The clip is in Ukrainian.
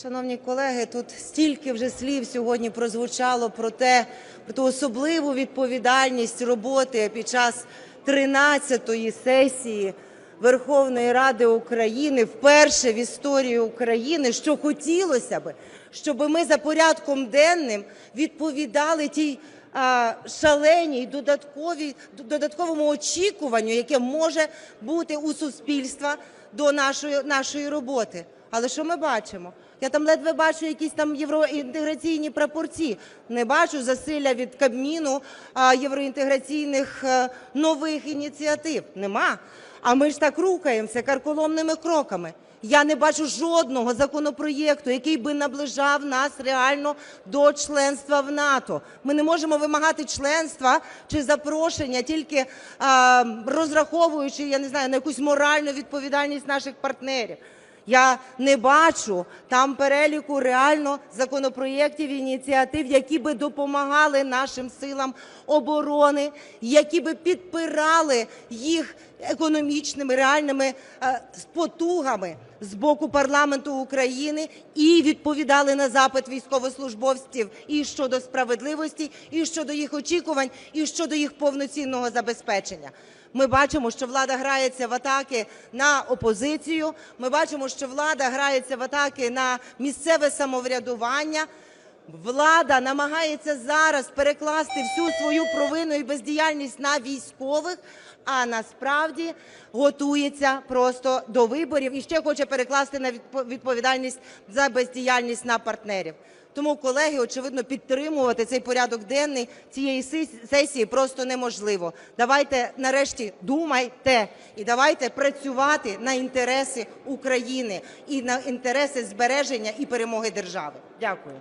Шановні колеги, тут стільки вже слів сьогодні прозвучало про те, про ту особливу відповідальність роботи під час 13-ї сесії Верховної Ради України вперше в історії України, що хотілося би, щоб ми за порядком денним відповідали тій шаленій додатковій додатковому очікуванню, яке може бути у суспільства до нашої, нашої роботи. Але що ми бачимо? Я там ледве бачу якісь там євроінтеграційні прапорці. Не бачу засилля від Кабміну євроінтеграційних е, нових ініціатив. Нема. А ми ж так рухаємося карколомними кроками. Я не бачу жодного законопроєкту, який би наближав нас реально до членства в НАТО. Ми не можемо вимагати членства чи запрошення, тільки а, розраховуючи, я не знаю, на якусь моральну відповідальність наших партнерів. Я не бачу там переліку реально законопроєктів і ініціатив, які би допомагали нашим силам оборони, які би підпирали їх економічними реальними е, потугами з боку парламенту України і відповідали на запит військовослужбовців і щодо справедливості, і щодо їх очікувань, і щодо їх повноцінного забезпечення. Ми бачимо, що влада грається в атаки на опозицію. Ми бачимо, що влада грається в атаки на місцеве самоврядування. Влада намагається зараз перекласти всю свою провину і бездіяльність на військових, а насправді готується просто до виборів і ще хоче перекласти на відпо- відповідальність за бездіяльність на партнерів. Тому, колеги, очевидно, підтримувати цей порядок денний цієї сесії просто неможливо. Давайте нарешті думайте і давайте працювати на інтереси України і на інтереси збереження і перемоги держави. Дякую.